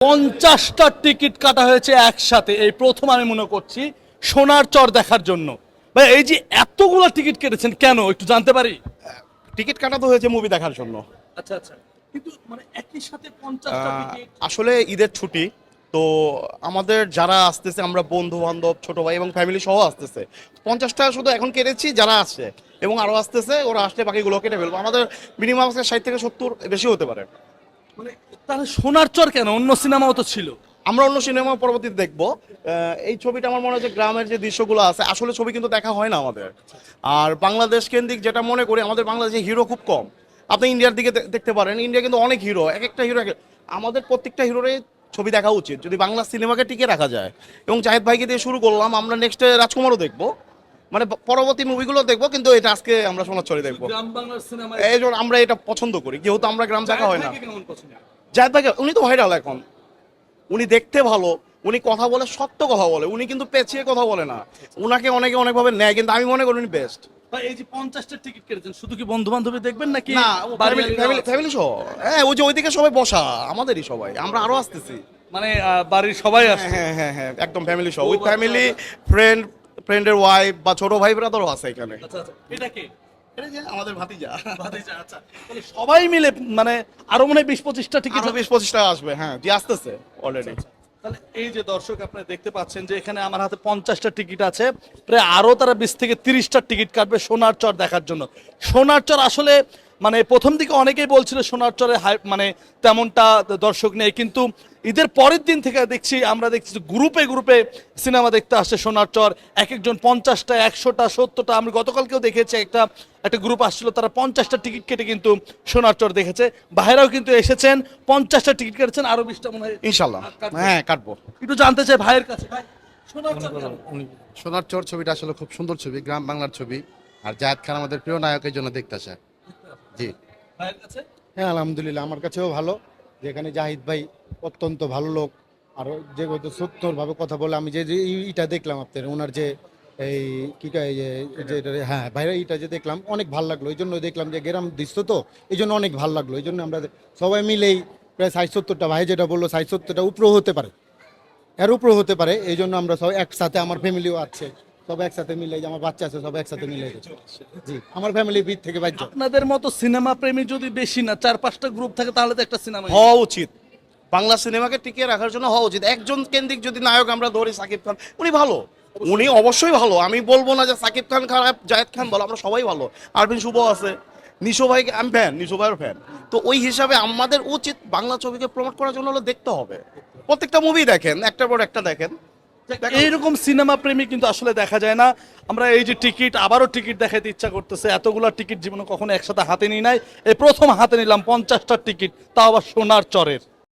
পঞ্চাশটা টিকিট কাটা হয়েছে একসাথে। এই প্রথম আমি মনে করছি সোনার চর দেখার জন্য। ভাই এই যে এতগুলো টিকিট কেটেছেন কেন? একটু জানতে পারি? টিকিট কাটা তো হয়েছে মুভি দেখার জন্য। আচ্ছা আচ্ছা। কিন্তু মানে একই সাথে পঞ্চাশটা টিকিট আসলে ঈদের ছুটি তো আমাদের যারা আসতেছে আমরা বন্ধু বান্ধব ছোট ভাই এবং ফ্যামিলি সহ আসতেছে। পঞ্চাশটা শুধু এখন কেটেছি যারা আসছে। এবং আরও আসতেছে ওরা আসলে বাকিগুলো কেটে ফেলব। আমাদের মিনিমাম ষাট থেকে সত্তর বেশি হতে পারে। মানে তাহলে সোনার চর কেন? অন্য সিনেমাও তো ছিল। আমরা অন্য সিনেমা পরবর্তীতে দেখব। এই ছবিটা আমার মনে হয় যে গ্রামের যে দৃশ্যগুলো আছে, আসলে ছবি কিন্তু দেখা হয় না আমাদের। আর বাংলাদেশ কেন্দ্রিক যেটা মনে করি, আমাদের বাংলাদেশে হিরো খুব কম। আপনি ইন্ডিয়ার দিকে দেখতে পারেন, ইন্ডিয়া কিন্তু অনেক হিরো, এক একটা হিরো আমাদের প্রত্যেকটা হিরোরই ছবি দেখা উচিত, যদি বাংলা সিনেমাকে টিকে রাখা যায়। এবং জাহেদ ভাইকে দিয়ে শুরু করলাম, আমরা নেক্সট রাজকুমারও দেখব। মানে পরবর্তী মুভিগুলো দেখব কিন্তু এটা আজকে আমরা চরে দেখব। এই জন্য আমরা এটা পছন্দ করি যেহেতু আমরা গ্রাম দেখা হয় না। জাহেদ ভাই উনি তো ভাইরাল এখন। উনি দেখতে ভালো উনি কথা বলে সত্য কথা বলে উনি কিন্তু পেঁচিয়ে কথা বলে না। উনাকে অনেকে অনেকভাবে নেয় কিন্তু আমি মনে করি উনি বেস্ট এই যে পঞ্চাশটা টিকিট কেটেছেন শুধু কি বন্ধু বান্ধবী দেখবেন নাকি না ফ্যামিলি ফ্যামিলি সহ। হ্যাঁ ওই যে ওইদিকে সবাই বসা আমাদেরই সবাই আমরা আরও আসতেছি। মানে বাড়ির সবাই আসছে। হ্যাঁ হ্যাঁ হ্যাঁ একদম ফ্যামিলি সহ। উইথ ফ্যামিলি ফ্রেন্ড ফ্রেন্ডের ওয়াইফ বা ছোট ভাই ব্রাদারও আছে এখানে। আচ্ছা আচ্ছা। এটা কি? আমাদের ভাতিজা। ভাতিজা, আচ্ছা। সবাই মিলে মানে আরও মনে হয় বিশ পঁচিশটা টিকিট আরও বিশ পঁচিশটা আসবে হ্যাঁ জি আসতেছে অলরেডি তাহলে এই যে দর্শক আপনারা দেখতে পাচ্ছেন যে এখানে আমার হাতে পঞ্চাশটা টিকিট আছে প্রায় আরও তারা বিশ থেকে তিরিশটা টিকিট কাটবে সোনার চর দেখার জন্য। সোনার চর আসলে মানে প্রথম দিকে অনেকেই বলছিল সোনার চরে হাই- মানে তেমনটা দর্শক নেই কিন্তু ঈদের পরের দিন থেকে দেখছি আমরা দেখছি গ্রুপে গ্রুপে সিনেমা দেখতে আসছে সোনার চর। এক একজন পঞ্চাশটা একশোটা সত্তরটা আমি গতকালকেও দেখেছি একটা একটা গ্রুপ আসছিল তারা পঞ্চাশটা টিকিট কেটে কিন্তু সোনার চর দেখেছে। বাইরেও কিন্তু এসেছেন পঞ্চাশটা টিকিট কেটেছেন আরও বিশটা মনে হয় ইনশাল্লাহ হ্যাঁ কাটবো। একটু জানতে চাই ভাইয়ের কাছে ভাই সোনার চর সোনার চর ছবিটা আসলে খুব সুন্দর ছবি গ্রাম বাংলার ছবি। আর জায়দ খান আমাদের প্রিয় নায়কের জন্য দেখতে আসে। জি। ভাইয়ের কাছে? হ্যাঁ আলহামদুলিল্লাহ আমার কাছেও ভালো। যেখানে জাহিদ ভাই অত্যন্ত ভালো লোক। আর যে হয়তো সত্যভাবে কথা বলে আমি যে যে ইটা দেখলাম আপনার ওনার যে এই কি কয় যে হ্যাঁ বাইরে ইটা যে দেখলাম অনেক ভালো লাগল। এই জন্য দেখলাম যে গ্রাম দৃশ্য তো এই জন্য অনেক ভালো লাগল। এই জন্য আমরা সবাই মিলেই প্রায় ষাট সত্তরটা ভাই যেটা বলল ষাট সত্তরটা উপরেও হতে পারে। এর উপরেও হতে পারে এই জন্য আমরা সব একসাথে আমার ফ্যামিলিও আছে। সব একসাথে মিলে যে আমার বাচ্চা আছে সব একসাথে মিলে জি আমার ফ্যামিলি বিট থেকে বাচ্চা আপনাদের মতো সিনেমা প্রেমী যদি বেশি না চার পাঁচটা গ্রুপ থাকে তাহলে তো একটা সিনেমা হওয়া উচিত। বাংলা সিনেমাকে টিকিয়ে রাখার জন্য হওয়া উচিত। একজন কেন্দ্রিক যদি নায়ক আমরা ধরি সাকিব খান উনি ভালো। উনি অবশ্যই ভালো। আমি বলব না যে সাকিব খান খারাপ জায়েদ খান ভালো আমরা সবাই ভালো। আরবিন শুভ আছে। নিশো ভাই আমি ফ্যান নিশো ভাইয়ের ফ্যান তো ওই হিসাবে আমাদের উচিত বাংলা ছবিকে প্রমোট করার জন্য হলো দেখতে হবে। প্রত্যেকটা মুভি দেখেন একটার পর একটা দেখেন। এইরকম সিনেমা প্রেমী কিন্তু আসলে দেখা যায় না। আমরা এই যে টিকিট, আবারও টিকিট দেখাতে ইচ্ছা করতেছে। এতগুলা টিকিট জীবনে কখনো একসাথে হাতে নিই নাই। এই প্রথম হাতে নিলাম পঞ্চাশটা টিকিট, তাও আবার সোনার চরের।